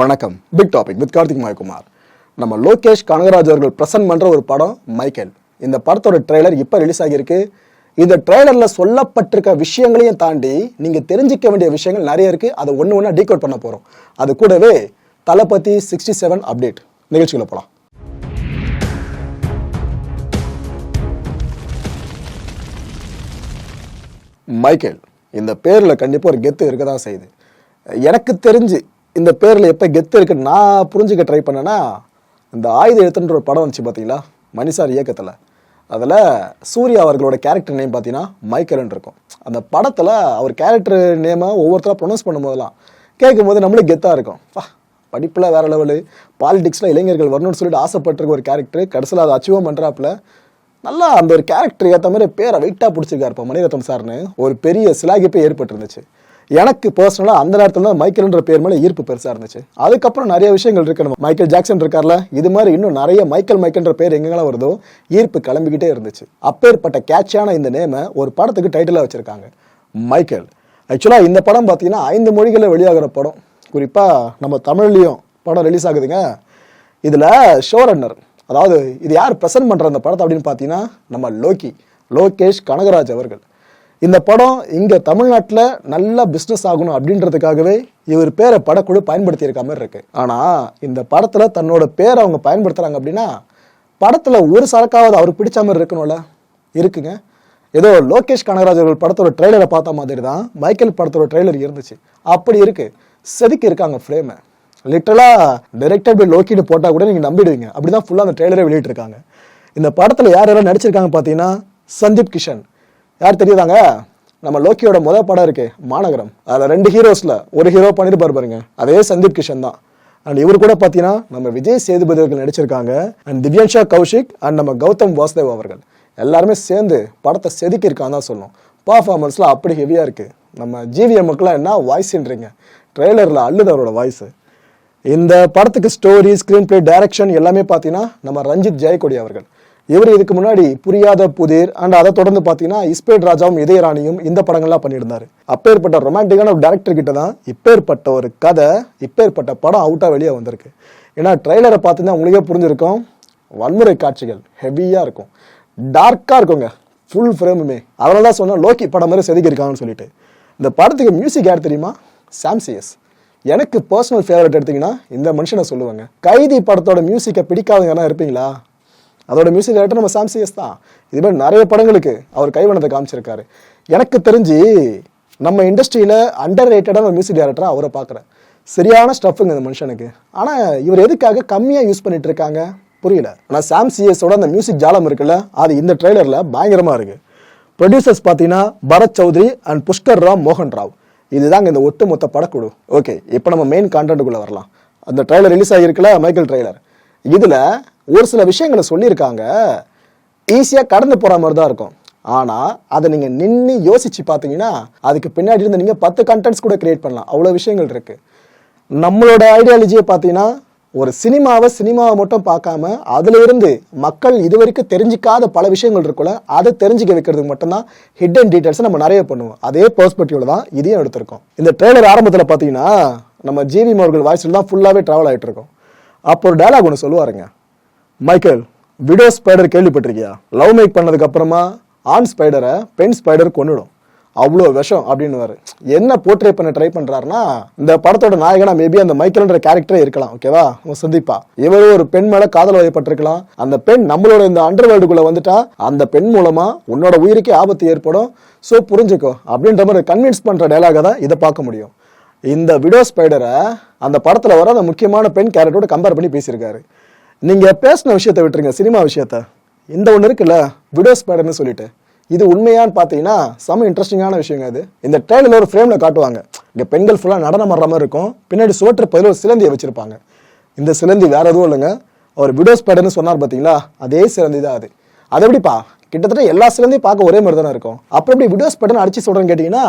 வணக்கம். Big topic with Karthik Mayakumar. நம்ம லோகேஷ் கனகராஜ் அவர்கள் பிரசன்ட் பண்ற ஒரு படம் மைக்கேல். இந்த படத்தோட ட்ரெய்லர் இப்போ ரிலீஸ் ஆகியிருக்கு. இந்த ட்ரெய்லர்ல சொல்லப்பட்டிருக்க விஷயங்களையும் தாண்டி நீங்க தெரிஞ்சிக்க வேண்டிய விஷயங்கள் நிறைய இருக்கு. அதை ஒன்று ஒன்றா டீகோட் பண்ண போறோம். அது கூடவே தளபதி சிக்ஸ்டி செவன் அப்டேட் நிகழ்ச்சிகளை போலாம். மைக்கேல் இந்த பேரில் கண்டிப்பாக ஒரு கெத்து இருக்க தான் செய்யுது. எனக்கு தெரிஞ்சு இந்த பேரில் எப்போ கெத்து இருக்குன்னு நான் புரிஞ்சுக்க ட்ரை பண்ணேன்னா இந்த ஆயுத எழுத்துன்ற ஒரு படம் வந்துச்சு பார்த்தீங்களா மணிசார் இயக்கத்தில். அதில் சூர்யா அவர்களோட கேரக்டர் நேம் பார்த்தீங்கன்னா மைக்கேல்னு இருக்கும். அந்த படத்தில் அவர் கேரக்டர் நேமை ஒவ்வொருத்தராக ப்ரொனவுன்ஸ் பண்ணும்போதெல்லாம் கேட்கும்போது நம்மளே கெத்தாக இருக்கும். படிப்பில் வேறு லெவலு பாலிடிக்ஸில் இளைஞர்கள் வரணும்னு சொல்லிட்டு ஆசைப்பட்டிருக்க ஒரு கேரக்டர் கடைசியில் அதை அச்சீவ் பண்ணுறாப்புல நல்லா அந்த ஒரு கேரக்டர் ஏற்ற மாதிரி பேரை வெயிட்டாக பிடிச்சிருக்காரு இப்போ மணிரத்னம் சார்னு. ஒரு பெரிய சிலாகிப்பே ஏற்பட்டிருந்துச்சு. எனக்கு பர்சனலாக அந்த நேரத்தில் தான் மைக்கேல்ன்ற பேர் மேலே ஈர்ப்பு பெருசாக இருந்துச்சு. அதுக்கப்புறம் நிறைய விஷயங்கள் இருக்கு. நம்ம மைக்கேல் ஜாக்சன் இருக்கார்ல இது மாதிரி இன்னும் நிறைய மைக்கேல் மைக்கேல்ன்ற பேர் எங்கெல்லாம் வருதோ ஈர்ப்பு கிளம்பிக்கிட்டே இருந்துச்சு. அப்பேற்பட்ட கேட்சியான இந்த நேமை ஒரு படத்துக்கு டைட்டிலாக வச்சுருக்காங்க. மைக்கேல். ஆக்சுவலாக இந்த படம் பார்த்தீங்கன்னா ஐந்து மொழிகளில் வெளியாகிற படம். குறிப்பாக நம்ம தமிழ்லேயும் படம் ரிலீஸ் ஆகுதுங்க. இதில் ஷோரன்னர் அதாவது இது யார் ப்ரெசென்ட் பண்ணுற அந்த படத்தை அப்படின்னு பார்த்தீங்கன்னா நம்ம லோகி லோகேஷ் கனகராஜ் அவர்கள். இந்த படம் இங்கே தமிழ்நாட்டில் நல்லா பிஸ்னஸ் ஆகணும் அப்படின்றதுக்காகவே இவர் பேரை படக்குழு பயன்படுத்தியிருக்க மாதிரி இருக்கு. ஆனால் இந்த படத்தில் தன்னோட பேரை அவங்க பயன்படுத்துகிறாங்க அப்படின்னா படத்தில் ஒரு சரக்காவது அவருக்கு பிடிச்ச மாதிரி இருக்கணும்ல? இருக்குங்க. ஏதோ லோகேஷ் கனகராஜ் அவர்கள் படத்தோட ட்ரெய்லரை பார்த்த மாதிரி தான் மைக்கேல் படத்தோட ட்ரெய்லர் இருந்துச்சு. அப்படி இருக்கு. செதுக்கி இருக்காங்க ஃப்ரேமை லிட்டரலாக டைரக்டர் போய் லோக்கின்னு போட்டால் கூட நீங்கள் நம்பிடுவீங்க. அப்படி தான் ஃபுல்லாக அந்த ட்ரெய்லரே வெளியிட்டிருக்காங்க. இந்த படத்தில் யார் யாரும் நடிச்சிருக்காங்க பார்த்தீங்கன்னா சந்தீப் கிஷன். யார் தெரியுதாங்க? நம்ம லோக்கியோட முதல் படம் இருக்கு மாநகரம். அதில் ரெண்டு ஹீரோஸில் ஒரு ஹீரோ பண்ணிட்டு பாருங்க. அதே சந்தீப் கிஷன் தான். அண்ட் இவர் கூட பார்த்தீங்கன்னா நம்ம விஜய் சேதுபதி அவர்கள் நடிச்சிருக்காங்க. அண்ட் திவ்யன்ஷா கௌஷிக் அண்ட் நம்ம கௌதம் வாசுதேவ் அவர்கள். எல்லாருமே சேர்ந்து படத்தை செதுக்கியிருக்கான்னு தான் சொல்லணும். பர்ஃபார்மன்ஸ்லாம் அப்படி ஹெவியாக இருக்கு. நம்ம ஜிவிஎம்முக்கெலாம் என்ன வாய்ஸ்ன்றீங்க ட்ரெய்லரில் அள்ளுது அவரோட வாய்ஸ் இந்த படத்துக்கு ஸ்டோரி ஸ்க்ரீன் பிளே டைரக்ஷன் எல்லாமே பார்த்தீங்கன்னா நம்ம ரஞ்சித் ஜெயக்கொடி அவர்கள். இவர் இதுக்கு முன்னாடி புரியாத புதிர் அண்ட் அதை தொடர்ந்து பார்த்தீங்கன்னா இஸ்பேட் ராஜாவும் இதயராணியும் இந்த படங்கள்லாம் பண்ணியிருந்தாரு. அப்பேற்பட்ட ரொமான்டிக்கான ஒரு டேரக்டர் கிட்ட தான் இப்பேற்பட்ட ஒரு கதை இப்பேற்பட்ட படம் அவுட்டாக வெளியே வந்திருக்கு. ஏன்னா ட்ரெய்லரை பார்த்தீங்கன்னா உங்களுக்கே புரிஞ்சிருக்கும் வன்முறை காட்சிகள் ஹெவியாக இருக்கும். டார்க்காக இருக்குங்க ஃபுல் ஃப்ரேமுமே அதனால தான் சொன்னேன் லோக்கி படம் மாதிரி செதுக்கியிருக்காங்கன்னு சொல்லிட்டு. இந்த படத்துக்கு மியூசிக் யார் தெரியுமா? சாம்சியஸ் எனக்கு பர்சனல் ஃபேவரட் எடுத்தீங்கன்னா இந்த மனுஷனை சொல்லுவாங்க. கைதி படத்தோட மியூசிக்கை பிடிக்காதவங்க இருப்பீங்களா? அதோட மியூசிக் டைரக்டர் நம்ம சாம்சியஸ் தான். இது மாதிரி நிறைய படங்களுக்கு அவர் கைவனத்தை காமிச்சிருக்காரு. எனக்கு தெரிஞ்சு நம்ம இண்டஸ்ட்ரியில் அண்டர் ரேட்டடான ஒரு மியூசிக் டைரக்டராக அவரை பார்க்குறேன். சரியான ஸ்டஃப்புங்க இந்த மனுஷனுக்கு. ஆனால் இவர் எதுக்காக கம்மியாக யூஸ் பண்ணிட்டு இருக்காங்க? புரியல. ஆனால் சாம் சிஎஸோட அந்த மியூசிக் ஜாலம் இருக்குல்ல அது இந்த ட்ரெய்லரில் பயங்கரமாக இருக்கு. ப்ரொடியூசர்ஸ் பார்த்தீங்கன்னா பரத் சௌத்ரி அண்ட் புஷ்கர் ராவ் மோகன் ராவ். இதுதாங்க இந்த ஒட்டுமொத்த படக்குழு. ஓகே இப்போ நம்ம மெயின் கான்டென்ட்டுக்குள்ளே வரலாம். அந்த ட்ரெய்லர் ரிலீஸ் ஆகியிருக்குல்ல மைக்கேல் ட்ரெய்லர் இதில் ஒரு சில விஷயங்களை சொல்லியிருக்காங்க. ஈஸியாக கடந்து போகிற மாதிரி தான் இருக்கும். ஆனால் அதை நீங்கள் நின்று யோசித்து பார்த்தீங்கன்னா அதுக்கு பின்னாடி இருந்து நீங்கள் பத்து கண்டென்ட்ஸ் கூட கிரியேட் பண்ணலாம். அவ்வளோ விஷயங்கள் இருக்குது நம்மளோட ஐடியாலஜியை பார்த்தீங்கன்னா ஒரு சினிமாவை சினிமாவை மட்டும் பார்க்காம அதில் இருந்து மக்கள் இதுவரைக்கும் தெரிஞ்சிக்காத பல விஷயங்கள் இருக்குல்ல அதை தெரிஞ்சுக்க வைக்கிறதுக்கு மட்டும்தான் ஹிடன் டீட்டெயில்ஸை நம்ம நிறைய பண்ணுவோம். அதே பெர்ஸ்பெக்டிவ்ல தான் இதையும் எடுத்திருக்கோம். இந்த ட்ரெய்லர் ஆரம்பத்தில் பார்த்தீங்கன்னா நம்ம ஜிவி அவர்கள் வாய்ஸில் தான் ஃபுல்லாகவே ட்ராவல் ஆகிட்டு இருக்கோம். அப்போ ஒரு டைலாக் ஒன்று சொல்லுவாருங்க. மைக்கேல் விடோ ஸ்பைடர் கேள்விப்பட்டிருக்கியா? லவ் மேக் பண்ணதுக்கு அப்புறமா ஆண் ஸ்பைடரை பெண் ஸ்பைடர் கொன்னுடும். அவ்வளோ விஷம் அப்படின்னு என்ன போர்ட்ரே பண்ண ட்ரை பண்றாருன்னா இந்த படத்தோட நாயகனா மேபி அந்த மைக்கேல்ன்ற கேரக்டரே இருக்கலாம் ஓகேவா உங்க சந்திப்பா. இவரு ஒரு பெண் மேல காதல் வயப்பட்டிருக்கலாம். அந்த பெண் நம்மளோட இந்த அண்டர் வேர்ல்டுக்குள்ள வந்துட்டா அந்த பெண் மூலமா உன்னோட உயிருக்கே ஆபத்து ஏற்படும். ஸோ புரிஞ்சுக்கோ அப்படின்ற மாதிரி கன்வின்ஸ் பண்ற டைலாக தான் இதை பார்க்க முடியும். இந்த விடோ ஸ்பைடரை அந்த படத்தில் வர அந்த முக்கியமான பெண் கேரக்டரோட கம்பேர் பண்ணி பேசியிருக்காரு. நீங்கள் பேசின விஷயத்த விட்டுருங்க சினிமா விஷயத்த. இந்த ஒன்று இருக்குல்ல விடோஸ் பேடர்னு சொல்லிட்டு. இது உண்மையான்னு பார்த்தீங்கன்னா செம இன்ட்ரெஸ்டிங்கான விஷயங்க இது. இந்த ட்ரெயினில் ஒரு ஃப்ரேமில் காட்டுவாங்க. இங்கே பெண்கள் ஃபுல்லாக நடனம் ஆடுற மாதிரி இருக்கும். பின்னாடி சுவற்று பதில் ஒரு சிலந்தியை வச்சுருப்பாங்க. இந்த சிலந்தி வேற எதுவும் இல்லைங்க. அவர் விடோஸ் பேடர்னு சொன்னார் பார்த்தீங்களா? அதே சிலந்தி தான் அது. அது எப்படிப்பா? கிட்டத்தட்ட எல்லா சிலந்தையும் பார்க்க ஒரே மாதிரி தானே இருக்கும். அப்புறம் எப்படி விடோஸ் பேட்டர்னு அடிச்சு சொல்கிறேன்னு கேட்டிங்கன்னா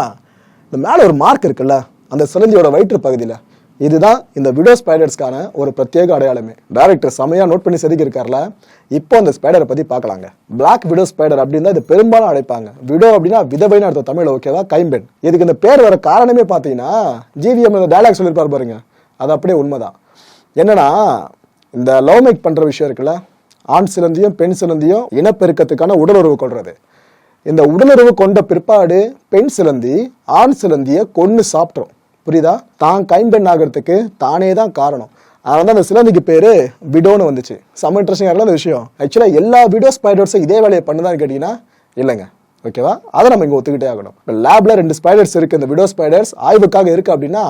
இந்த மேலே ஒரு மார்க் இருக்குல்ல அந்த சிலந்தியோட வயிற்று பகுதியில். இதுதான் இந்த விடோ ஸ்பைடர்ஸ்க்கான ஒரு பிரத்யேக அடையாளமே. டேரக்டர் செமையாக நோட் பண்ணி செதுக்கி இருக்கார்ல இப்போ அந்த ஸ்பைடரை பற்றி பார்க்கலாங்க. பிளாக் விடோ ஸ்பைடர் அப்படின்னு தான் இது பெரும்பாலும் அழைப்பாங்க. விடோ அப்படின்னா விதவைன்னு அர்த்தம் தமிழ் ஓகேவா கைம்பெண். இதுக்கு இந்த பேர் வர காரணமே பார்த்தீங்கன்னா ஜிவிஎம் இந்த டைலாக் சொல்லியிருப்பார் பாருங்க. அது அப்படியே உண்மைதான். என்னன்னா இந்த லவ் மேக் பண்ணுற விஷயம் இருக்குல்ல ஆண் சிலந்தியும் பெண் சிலந்தியும் இனப்பெருக்கத்துக்கான உடலுறவு கொள்வது இந்த உடலுறவு கொண்ட பிற்பாடு பெண் சிலந்தி ஆண் சிலந்தியை கொன்று சாப்பிட்ரும். புரியுதா? தான் கைம்பெண் ஆகிறதுக்கு தானே தான் காரணம். அதனால தான் அந்த சிலந்திக்கு பேர் விடோன்னு வந்துச்சு. செம்ம இன்ட்ரெஸ்டிங்காக அந்த விஷயம். ஆக்சுவலாக எல்லா விடோ ஸ்பைடர்ஸும் இதே வேலையை பண்ணுதான்னு கேட்டிங்கன்னா இல்லைங்க. ஓகேவா அதை நம்ம இங்கே ஒத்துக்கிட்டே ஆகணும். இப்போ லேபில் ரெண்டு ஸ்பைடர்ஸ் இருக்குது இந்த விடோ ஸ்பைடர்ஸ் ஆய்வுக்காக இருக்கு அப்படின்னா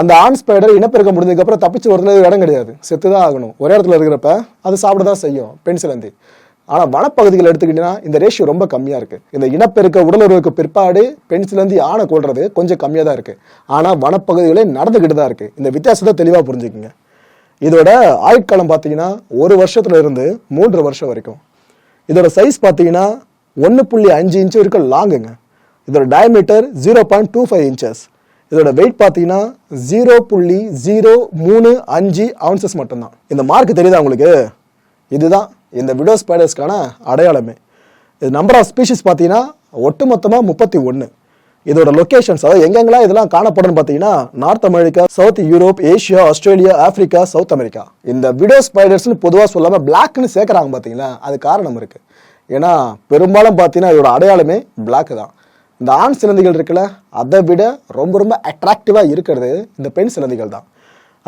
அந்த ஆண் ஸ்பைடர் இனப்பெருக்கம் முடிஞ்சதுக்கப்புறம் தப்பிச்சு வரதுல இடம் கிடையாது. செத்து தான் ஆகணும். ஒரே இடத்துல இருக்கிறப்ப அது சாப்பிட தான் செய்யும். பெண் சிலந்தி. ஆனால் வனப்பகுதிகள் எடுத்துக்கிட்டீங்கன்னா இந்த ரேஷியோ ரொம்ப கம்மியாக இருக்குது இந்த இனப்பெருக்க உடலுறவுக்கு பிற்பாடு பெண் ஆணை கொள்றது கொஞ்சம் கம்மியாக தான் இருக்குது ஆனால் வனப்பகுதிகளே நடந்துக்கிட்டு தான் இருக்குது இந்த வித்தியாசத்தை தெளிவாக புரிஞ்சுக்குங்க. இதோட ஆயுட்காலம் பார்த்தீங்கன்னா ஒரு வருஷத்துல இருந்து மூன்று வருஷம் வரைக்கும். இதோட சைஸ் பார்த்தீங்கன்னா ஒன்று புள்ளி அஞ்சு இன்ச்சு வரைக்கும் லாங்குங்க இதோட diameter zero point two five inches இதோட வெயிட் பார்த்தீங்கன்னா ஜீரோ புள்ளி ஜீரோ மூணு அஞ்சு அவுன்சஸ் மட்டும்தான். இந்த மார்க் தெரியுதா உங்களுக்கு? இதுதான். இந்த விடோ ஸ்பைடர்ஸ்க்கான அடையாளமே. இது நம்பர் ஆஃப் ஸ்பீஷிஸ் பார்த்தீங்கன்னா ஒட்டுமொத்தமாக முப்பத்தி ஒன்று இதோட லொகேஷன்ஸ் அதாவது எங்கெங்கெல்லாம் இதெல்லாம் காணப்படும் பார்த்தீங்கன்னா north America south Europe Asia Australia Africa south America இந்த விடோ ஸ்பைடர்ஸ்னு பொதுவாக சொல்லாமல் பிளாக்னு சேர்க்குறாங்க பார்த்தீங்களா? அது காரணம் இருக்குது ஏன்னா பெரும்பாலும் பார்த்தீங்கன்னா இதோட அடையாளமே பிளாக் தான். இந்த ஆண் சிலந்திகள் இருக்குல்ல அதை விட ரொம்ப ரொம்ப அட்ராக்டிவாக இருக்கிறது இந்த பெண் சிலந்திகள் தான்.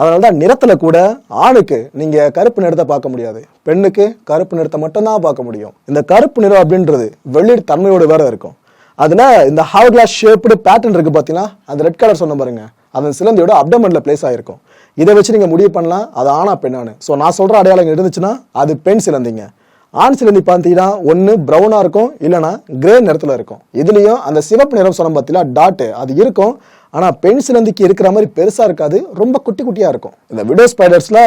அதனால தான் நிறத்தில் கூட ஆணுக்கு நீங்கள் கருப்பு நிறத்தை பார்க்க முடியாது. பெண்ணுக்கு கருப்பு நிறத்தை மட்டும்தான் பார்க்க முடியும். இந்த கருப்பு நிறம் அப்படின்றது வெளிர் தன்மையோடு வேற இருக்கும். அதில் இந்த ஹவர் கிளாஸ் ஷேப்டு பேட்டர்ன் இருக்குது பார்த்தீங்கன்னா அந்த ரெட் கலர் சொன்ன பாருங்க. அந்த சிலந்தியோட அப்டமனில் பிளேஸ் ஆகிருக்கும் இதை வச்சு நீங்கள் முடிவு பண்ணலாம். அது ஆனா பெண்ணானு ஸோ நான் சொல்கிற அடையாளம் இருந்துச்சுன்னா அது பெண் சிலந்திங்க. ஆண் சிலந்தி பார்த்தீங்கன்னா ஒன்று ப்ரௌனாக இருக்கும். இல்லைனா கிரே நிறத்தில் இருக்கும். இதுலேயும் அந்த சிவப்பு நிறம் சொன்ன பார்த்தீங்கன்னா டாட்டு அது இருக்கும். ஆனால் பெண் சிலந்திக்கு இருக்கிற மாதிரி பெருசாக இருக்காது. ரொம்ப குட்டி குட்டியாக இருக்கும். இந்த விடோ ஸ்பைடர்ஸில்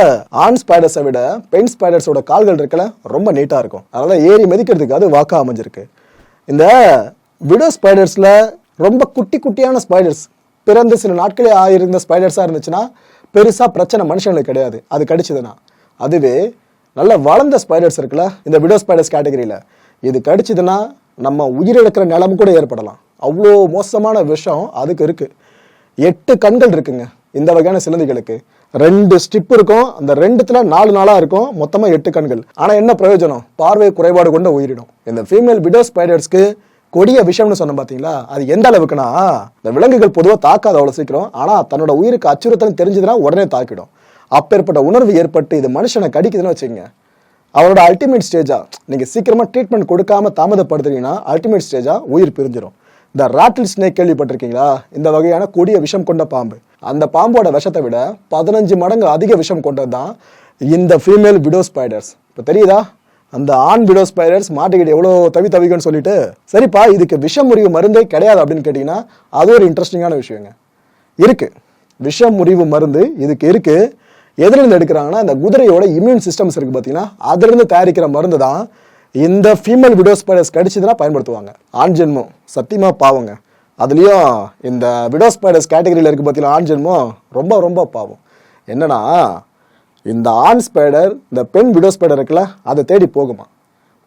ஆண் ஸ்பைடர்ஸை விட பெண் ஸ்பைடர்ஸோட கால்கள் இருக்கல ரொம்ப நீட்டாக இருக்கும். அதனால் ஏறி மிதிக்கிறதுக்கு அது வாக்கா அமைஞ்சிருக்கு. இந்த விடோ ஸ்பைடர்ஸில் ரொம்ப குட்டி குட்டியான ஸ்பைடர்ஸ் பிறந்து சில நாட்களே ஆயிருந்த ஸ்பைடர்ஸாக இருந்துச்சுன்னா பெருசாக பிரச்சனை மனுஷங்களுக்கு கிடையாது. அது கடிச்சதுன்னா. அதுவே நல்ல வளர்ந்த ஸ்பைடர்ஸ் இருக்குல்ல இந்த விடோ ஸ்பைடர்ஸ் கேட்டகரியில் இது கடிச்சதுன்னா நம்ம உயிரிழக்கிற நிலமும் கூட ஏற்படலாம். அவ்வளோ மோசமான விஷம் அதுக்கு இருக்குது எட்டு கண்கள் இருக்குங்க. இந்த வகையான சிலந்திகளுக்கு. ரெண்டு ஸ்டிப் இருக்கும். அந்த ரெண்டுத்துல நாலு நாளா இருக்கும். மொத்தமா எட்டு கண்கள். ஆனா என்ன பிரயோஜனம்? பார்வை குறைபாடு கொண்ட உயிரிடும் இந்த ஃபீமேல் விடோ ஸ்பைடர்ஸ்க்கு கொடிய விஷயம்னு சொன்னோம் பாத்தீங்களா? அது எந்த அளவுக்குன்னா இந்த விலங்குகள் பொதுவாக தாக்காது அவ்வளவு சீக்கிரம். ஆனா தன்னோட உயிருக்கு அச்சுறுத்தல் தெரிஞ்சதுன்னா உடனே தாக்கிடும். அப்பேற்பட்ட உணர்வு ஏற்பட்டு இது மனுஷனை கடிக்குதுன்னு வச்சுக்கோங்க. அவரோட அல்டிமேட் ஸ்டேஜா நீங்க சீக்கிரமா ட்ரீட்மெண்ட் கொடுக்காம தாமதப்படுத்துறீங்கன்னா அல்டிமேட் ஸ்டேஜா உயிர் பிரிஞ்சிடும் இந்த ராட்டில் ஸ்னேக் கேள்விப்பட்டிருக்கீங்களா? இந்த வகையான கொடிய விஷம் கொண்ட பாம்பு. அந்த பாம்போட விஷத்தை விட பதினஞ்சு மடங்கு அதிக விஷம் கொண்டது தான் இந்த ஃபீமேல் விடோ ஸ்பைடர்ஸ் இப்போ தெரியுதா? அந்த ஆண் விடோ ஸ்பைடர்ஸ் மாட்டுக்கிட்ட எவ்வளோ தவி தவிக்குன்னு சொல்லிட்டு சரிப்பா இதுக்கு விஷம் முறிவு மருந்தே கிடையாது அப்படின்னு கேட்டிங்கன்னா அது ஒரு இன்ட்ரெஸ்டிங்கான விஷயங்க. இருக்கு. விஷம் முறிவு மருந்து இதுக்கு இருக்கு. எதுலேருந்து எடுக்கிறாங்கன்னா இந்த குதிரையோட இம்யூன் சிஸ்டம்ஸ் இருக்கு பார்த்தீங்கன்னா அதுலேருந்து தயாரிக்கிற மருந்து தான் இந்த ஃபீமேல் விடோ ஸ்பைடர்ஸ் கடிச்சதுன்னா பயன்படுத்துவாங்க. ஆண் ஜென்மம் சத்தியமாக பாவங்க. அதுலேயும் இந்த விடோ ஸ்பைடர்ஸ் கேட்டகரியில் இருக்க பார்த்தீங்கன்னா ஆண் ஜென்மம் ரொம்ப ரொம்ப பாவம். என்னென்னா இந்த ஆண் ஸ்பைடர் இந்த பெண் விடோ ஸ்பைடர் இருக்குல்ல அதை தேடி போகுமா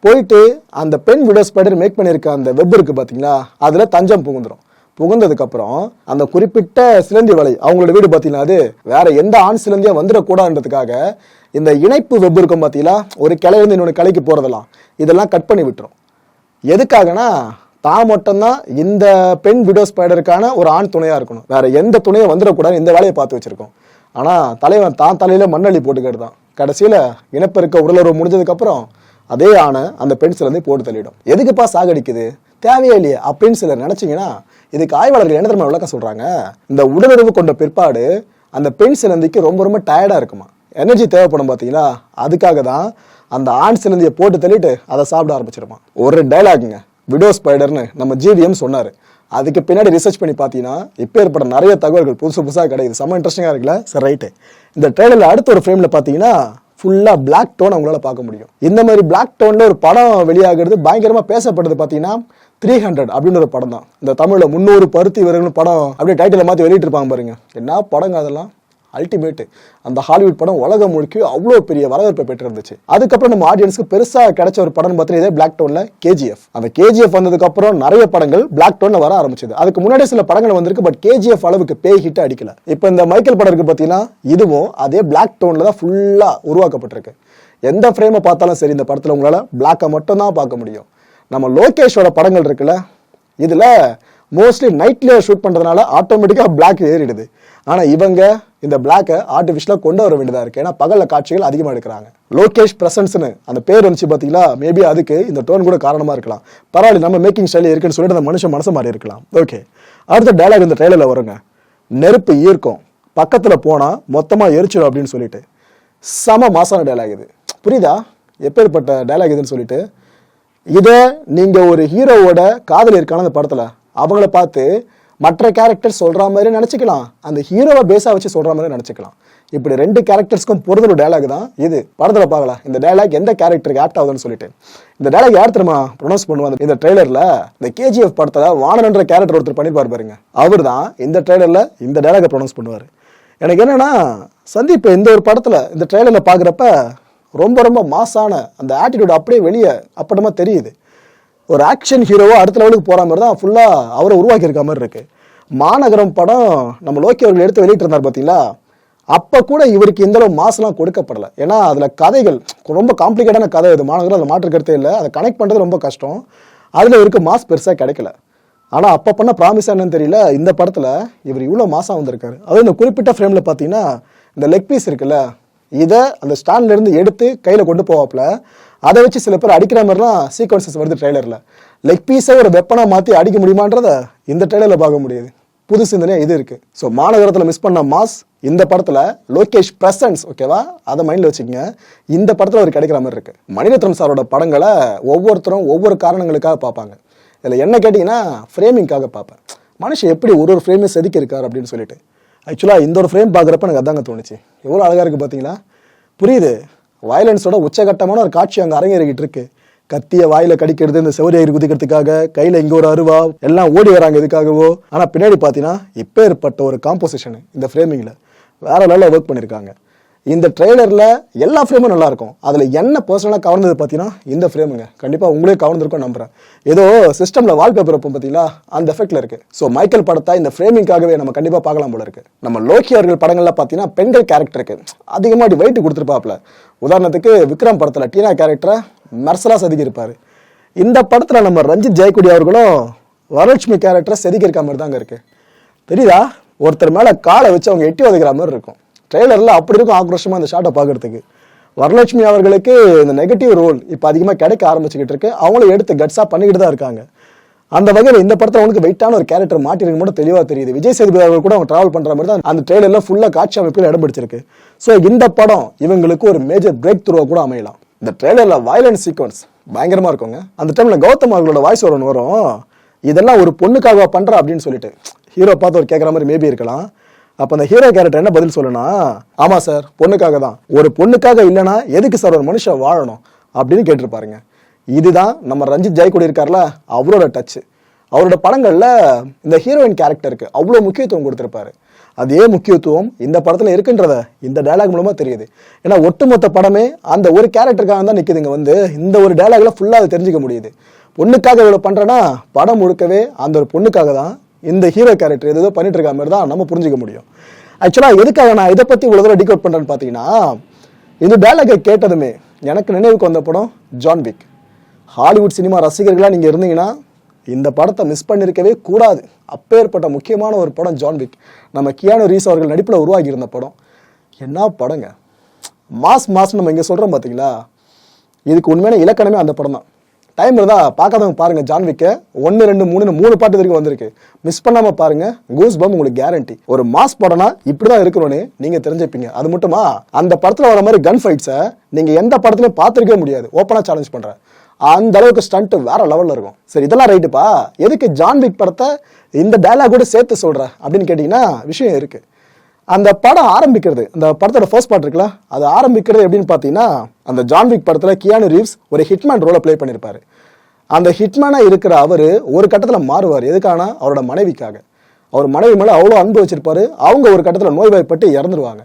போயிட்டு அந்த பெண் விடோ ஸ்பைடர் மேக் பண்ணியிருக்க அந்த வெப் இருக்குது பார்த்தீங்களா அதில் தஞ்சம் புகுந்துடும் புகுந்ததுக்கு அப்புறம் அந்த குறிப்பிட்ட சிலந்தி வலை அவங்களோட வீடு பார்த்தீங்கன்னா அது? வேற எந்த ஆண் சிலந்தியா வந்துடக்கூடாதுன்றதுக்காக இந்த இணைப்பு வெப் இருக்கும் பார்த்தீங்களா? ஒரு கிளையிலேருந்து இன்னொரு கிளைக்கு போகிறதெல்லாம் இதெல்லாம் கட் பண்ணி விட்டுரும். எதுக்காகனா தான் மட்டும்தான் இந்த பெண் விடோ ஸ்பைடருக்கான ஒரு ஆண் துணையாக இருக்கணும். வேற எந்த துணையும் வந்துடக்கூடாது இந்த வேலையை பார்த்து வச்சிருக்கோம். ஆனால் தலைவன் தான் தலையில் மண்ணள்ளி போட்டுக்கிட்டு தான். கடைசியில் இனப்பெருக்க உடலுறவு முடிஞ்சதுக்கப்புறம் அதே ஆணை அந்த பெண் சிலந்தி போட்டு தள்ளிடும். எதுக்குப்பா சாகடிக்குது? தேவையே இல்லையே அப்படின்னு சிலர் நினச்சிங்கன்னா இதுக்கு ஆய்வாளர்கள் என்ன தெரியுமா விளக்கம் சொல்கிறாங்க இந்த உடலுறவு கொண்ட பிற்பாடு அந்த பெண் சிலந்திக்கு ரொம்ப ரொம்ப டயர்டாக இருக்குமா? எனர்ஜி தேவைப்படும் பார்த்தீங்களா அதுக்காக தான் அந்த ஆண் சிலந்தியை போட்டு தள்ளிட்டு அதை சாப்பிட ஆரம்பிச்சிருமா? ஒரு டைலாகுங்க விடோ ஸ்பைடர்னு நம்ம ஜிவிஎம் சொன்னார். அதுக்கு பின்னாடி ரிசர்ச் பண்ணி பார்த்தீங்கன்னா இப்போ ஏற்பட நிறைய தகவல்கள் புதுசு புதுசாக கிடையாது செம்ம இன்ட்ரெஸ்டிங்காக இருக்குல்ல? சரி ரைட்டு இந்த ட்ரெயிலரில் அடுத்த ஒரு ஃப்ரேமில் பார்த்தீங்கன்னா ஃபுல்லாக பிளாக் டோன் அவங்களால பார்க்க முடியும். இந்த மாதிரி பிளாக் டோனில் ஒரு படம் வெளியாகிறது பயங்கரமாக பேசப்பட்டது பார்த்தீங்கன்னா த்ரீ ஹண்ட்ரட் அப்படின்னு ஒரு படம் தான் இந்த தமிழில் முந்நூறு பருத்தி வரும்னு படம் அப்படியே டைட்டில் மாற்றி வெளியிட்டிருப்பாங்க பாருங்க. என்ன படங்க அதெல்லாம்? அல்டிமேட் அந்த ஹாலிவுட் படம் உலகம் முழுக்க அவ்வளோ பெரிய வரவேற்பை பெற்றிருந்துச்சு. அதுக்கப்புறம் நம்ம ஆடியன்ஸ்க்கு பெருசாக கிடைச்ச ஒரு படம் பார்த்தீங்கன்னா இதே பிளாக் டோன்ல கேஜிஎஃப் அந்த கேஜிஎஃப் வந்ததுக்கப்புறம் நிறைய படங்கள் பிளாக் டோன்ல வர ஆரம்பிச்சது. அதுக்கு முன்னாடி சில படங்கள் வந்திருக்கு பட் கேஜிஎஃப் அளவுக்கு பேய் ஹிட் அடிக்கல. இப்போ இந்த மைக்கேல் படம் இருக்கு பார்த்தீங்கன்னா இதுவும் அதே பிளாக் டோன்ல தான் ஃபுல்லாக உருவாக்கப்பட்டிருக்கு. எந்த ஃப்ரேமை பார்த்தாலும் சரி இந்த படத்தில் உங்களால் பிளாக்கை மட்டும் தான் பார்க்க முடியும். நம்ம லோகேஷோட படங்கள் இருக்குல்ல இதில் மோஸ்ட்லி நைட்லேயே ஷூட் பண்ணுறதுனால ஆட்டோமேட்டிக்காக பிளாக் ஏறிடுது. ஆனால் இவங்க இந்த பிளாக்கை ஆர்டிஃபிஷியலாக கொண்டு வர வேண்டியதாக இருக்குது ஏன்னா பகலில் காட்சிகள் அதிகமாக எடுக்கிறாங்க. லோகேஷ் பிரசன்ஸ்னு அந்த பேர் வந்துச்சு பார்த்தீங்களா மேபி அதுக்கு இந்த டோன் கூட காரணமாக இருக்கலாம். பரவாயில்ல நம்ம மேக்கிங் ஸ்டைல் இருக்குன்னு சொல்லிட்டு அந்த மனுஷன் மனசு மாறி இருக்கலாம். ஓகே அடுத்த டைலாக் இந்த ட்ரெயிலரில் வருங்க. நெருப்பு ஈர்க்கும். பக்கத்தில் போனால் மொத்தமாக எரிச்சிடும் அப்படின்னு சொல்லிட்டு. செம மாசான டைலாக் இது. புரியுதா? எப்பேற்பட்ட டைலாக் இதுன்னு சொல்லிட்டு. இதை நீங்கள் ஒரு ஹீரோவோட காதல் இருக்கான அந்த படத்தில்? அவங்கள பார்த்து மற்ற கேரக்டர் சொல்ற மாதிரி நினைச்சுக்கலாம். அந்த ஹீரோவை பேஸா வச்சு சொல்ற மாதிரி நினைச்சுக்கலாம். இப்படி ரெண்டு கேரக்டர்ஸ்க்கும் பொருந்தொரு டயலாக் தான். இது படத்துல பார்க்கலாம் இந்த டயலாக் எந்த கேரக்டருக்கு ஆப்ட் ஆகுதுன்னு சொல்லிட்டு. இந்த டயலாக் யார் தெரியுமா ப்ரொனவுன்ஸ் பண்ணுவாங்க? இந்த ட்ரெய்லர்ல இந்த கேஜிஎஃப் படத்துல வானன்ற கேரக்டர் ஒருத்தர் பண்ணிருப்பாரு பாருங்க. அவர் தான் இந்த ட்ரெய்லர்ல இந்த டயலாக ப்ரொனவுன்ஸ் பண்ணுவார். எனக்கு என்னன்னா சந்தீப் இந்த ஒரு படத்துல இந்த ட்ரெய்லர்ல பாக்குறப்ப ரொம்ப ரொம்ப மாசான அந்த ஆட்டிடியூட் அப்படியே வெளியே அப்படமா தெரியுது. ஒரு ஆக்ஷன் ஹீரோவோ அடுத்த லெவலுக்கு போகிற மாதிரி தான் ஃபுல்லாக அவரை உருவாக்கியிருக்க மாதிரி இருக்கு. மாநகரம் படம் நம்ம லோக்கி அவர்கள் எடுத்து வெளியிட்டிருந்தார் பார்த்தீங்களா? அப்போ கூட இவருக்கு இந்த அளவு கொடுக்கப்படலை. ஏன்னா அதில் கதைகள் ரொம்ப காம்ப்ளிகேட்டான கதை இது மாநகரம் அதை மாற்றுக்கிறதே இல்லை. அதை கனெக்ட் பண்ணுறது ரொம்ப கஷ்டம். அதில் இவருக்கு மாஸ் பெருசாக கிடைக்கல. ஆனால் அப்போ பண்ண ப்ராமிஸாக என்னன்னு தெரியல. இந்த படத்தில் இவர் இவ்வளோ மாசம் வந்திருக்காரு. அதுவும் இந்த குறிப்பிட்ட ஃப்ரேமில் பார்த்தீங்கன்னா இந்த லெக் பீஸ் இருக்குல்ல இதை அந்த ஸ்டாண்ட்லேருந்து எடுத்து கையில் கொண்டு போவாப்பில். அதை வச்சு சில பேர் அடிக்கிற மாதிரிலாம் சீக்வன்சஸ் வருது ட்ரெய்லரில் லெக் பீஸை ஒரு வெப்பனாக மாற்றி அடிக்க முடியுமான்றத இந்த ட்ரெய்லரில் பார்க்க முடியுது. புது சிந்தனையாக இது இருக்குது ஸோ மாநகரத்தில் மிஸ் பண்ண மாஸ் இந்த படத்தில் லோகேஷ் பிரசன்ஸ் ஓகேவா அதை மைண்டில் வச்சுக்கோங்க. இந்த படத்தில் ஒரு கிடைக்கிற மாதிரி இருக்குது மணிரத்னம் சாரோட படங்களை ஒவ்வொருத்தரும் ஒவ்வொரு காரணங்களுக்காக பார்ப்பாங்க. இதில் என்ன கேட்டிங்கன்னா ஃப்ரேமிங்காக பார்ப்பேன். மனுஷன் எப்படி ஒரு ஒரு ஃப்ரேமே செதுக்கிருக்கார் அப்படின்னு சொல்லிட்டு. ஆக்சுவலாக இந்த ஒரு ஃப்ரேம் பார்க்குறப்ப எனக்கு அதாங்க தோணுச்சு. எவ்வளோ அழகாக இருக்குது பார்த்தீங்களா புரியுது? வயலன்ஸோட உச்சகட்டமான ஒரு காட்சி அங்கே அரங்கேறிக்கிட்டு இருக்கு கத்திய வாயில கடிக்கிறது இந்த செவரியை குதிக்கிறதுக்காக கையில இங்க ஒரு அருவா எல்லாம் ஓடி வராங்க இதுக்காகவோ ஆனா பின்னாடி பாத்தீங்கன்னா இப்பேற்பட்ட ஒரு காம்போசிஷன் இந்த ஃப்ரேமிங்ல வேற லெவலில் ஒர்க் பண்ணியிருக்காங்க இந்த ட்ரெய்லரில் எல்லா ஃப்ரேமும் நல்லாயிருக்கும். அதில் என்ன பர்சனலாக கவர்ந்தது பார்த்தீங்கன்னா இந்த ஃப்ரேமுங்க கண்டிப்பாக உங்களே கவர்ந்திருக்கும் நம்புகிறேன் ஏதோ சிஸ்டமில் வால்பேப்பர் வைப்போம் பார்த்தீங்களா? அந்த எஃபெக்ட்டில் இருக்குது ஸோ மைக்கேல் படத்தை இந்த ஃப்ரேமிங்காகவே நம்ம கண்டிப்பாக பார்க்கலாம் போல இருக்குது நம்ம லோக்கி அவர்கள் படங்களில் பார்த்தீங்கன்னா பெண்கள் கேரக்டருக்கு அதிகமாக வெயிட் கொடுத்துருப்பாப்ல. உதாரணத்துக்கு விக்ரம் படத்தில் டீனா கேரக்டரை மெர்சலாக செதுக்கியிருப்பார். இந்த படத்தில் நம்ம ரஞ்சித் ஜெயக்குடி அவர்களும் வரலட்சுமி கேரக்டரை செதுக்கியிருக்க மாதிரி தாங்க இருக்குது தெரியுதா? ஒருத்தர் மேலே காலை வச்சு அவங்க எட்டி உதைக்கிற மாதிரி இருக்கும். ட்ரெய்லரில் அப்படி இருக்கும் ஆக்ரோஷமாக அந்த ஷாட்டை பார்க்குறதுக்கு வரலட்சுமி அவர்களுக்கு இந்த நெகட்டிவ் ரோல் இப்போ அதிகமாக கிடைக்க ஆரம்பிச்சுக்கிட்டு இருக்கு. அவங்களும் எடுத்து கட்ஸாக பண்ணிக்கிட்டு தான் இருக்காங்க. அந்த வகையில் இந்த படத்தில் அவனுக்கு வெயிட்டான ஒரு கேரக்டர் மாட்டிருக்கு மட்டும் தெளிவாக தெரியுது. விஜய் சேதுபதி அவர்கள் கூட அவங்க ட்ராவல் பண்ணுற மாதிரி தான் அந்த ட்ரெய்லரில் ஃபுல்லாக காட்சி அமைப்பில் இடம் பிடிச்சிருக்கு. ஸோ இந்த படம் இவங்களுக்கு ஒரு மேஜர் பிரேக் த்ரூவாக கூட அமையலாம். இந்த ட்ரெய்லரில் வயலன்ஸ் சீக்வன்ஸ் பயங்கரமாக இருக்குங்க. அந்த டைமில் கௌதம் அவர்களோட வாய்ஸ் ஒன்று வரும். இதெல்லாம் ஒரு பொண்ணுக்காக பண்ணுறா அப்படின்னு சொல்லிட்டு. ஹீரோ பார்த்து ஒரு கேட்குற மாதிரி மேபி இருக்கலாம். அப்ப அந்த ஹீரோ கேரக்டர் என்ன பதில் சொல்லுனா ஆமா சார் பொண்ணுக்காக தான். ஒரு பொண்ணுக்காக இல்லைன்னா எதுக்கு சார் ஒரு மனுஷன் வாழணும்? அப்படின்னு கேட்டிருப்பாருங்க. இதுதான் நம்ம ரஞ்சித் ஜெயக்குடி இருக்கார்ல அவரோட டச் அவரோட படங்கள்ல இந்த ஹீரோயின் கேரக்டருக்கு அவ்வளோ முக்கியத்துவம் கொடுத்துருப்பாரு. அதே முக்கியத்துவம் இந்த படத்துல இருக்குன்றத இந்த டைலாக் மூலமா தெரியுது. ஏன்னா ஒட்டுமொத்த படமே அந்த ஒரு கேரக்டருக்காக தான் நிக்குதுங்க வந்து இந்த ஒரு டைலாக்ல ஃபுல்லா அதை தெரிஞ்சுக்க முடியுது. பொண்ணுக்காக இவ்வளவு பண்றேன்னா படம் முழுக்கவே அந்த ஒரு பொண்ணுக்காக தான் இந்த ஹீரோ கேரக்டர் ஏதோ பண்ணிட்டு இருக்க மாதிரி தான் நம்ம புரிஞ்சுக்க முடியும். ஆக்சுவலாக எதுக்காக நான் இதை பற்றி இவ்வளோ தூரம் டிகோட் பண்ணுறேன்னு பார்த்தீங்கன்னா இந்த டயலாகை கேட்டதுமே எனக்கு நினைவுக்கு வந்த படம் ஜான் விக் ஹாலிவுட் சினிமா ரசிகர்களாக நீங்கள் இருந்தீங்கன்னா இந்த படத்தை மிஸ் பண்ணியிருக்கவே கூடாது. அப்பேற்பட்ட முக்கியமான ஒரு படம் ஜான் விக் நம்ம கியானு ரீஸ் அவர்கள் நடிப்பில் உருவாகி இருந்த படம். என்ன படங்க? மாஸ் மாஸ் நம்ம இங்கே சொல்கிறோம் பார்த்தீங்களா? இதுக்கு உண்மையான இலக்கணமே அந்த படம் தான் டைம் இருந்தா பார்க்காதவங்க பாருங்க ஜான்விக்க ஒன்னு ரெண்டு மூணு மூணு பாட்டு வரைக்கும் வந்திருக்கு. மிஸ் பண்ணாம பாருங்க கூஸ் பம் உங்களுக்கு கேரண்டி ஒரு மாஸ் படம்னா இப்படிதான் இருக்கணும்னு நீங்க தெரிஞ்சுப்பீங்க. அது மட்டுமா? அந்த படத்துல வர மாதிரி கன் ஃபைட்ஸை நீங்க எந்த படத்துலயும் பார்த்துருக்கவே முடியாது. ஓப்பனா சேலஞ்ச் பண்றேன் அந்த அளவுக்கு ஸ்டண்ட் வேற லெவல்ல இருக்கும். சரி இதெல்லாம் ரைட்டுப்பா எதுக்கு ஜான்விக் படத்தை இந்த டைலாக் கூட சேர்த்து சொல்ற? அப்படின்னு கேட்டீங்கன்னா விஷயம் இருக்கு. அந்த படம் ஆரம்பிக்கிறது. அந்த படத்தோட ஃபர்ஸ்ட் பார்ட் இருக்குல்ல? அது ஆரம்பிக்கிறது எப்படின்னு பார்த்தீங்கன்னா அந்த ஜான்விக் படத்தில் கியானு ரீவ்ஸ் ஒரு ஹிட்மேன் ரோலை ப்ளே பண்ணியிருப்பார். அந்த ஹிட்மேனாக இருக்கிற அவர் ஒரு கட்டத்தில் மாறுவார். எதுக்கான அவரோட மனைவிக்காக. அவர் மனைவி மேலே அவ்வளோ அன்பு வச்சிருப்பாரு. அவங்க ஒரு கட்டத்தில் நோய்வாய்ப்பட்டு இறந்துருவாங்க.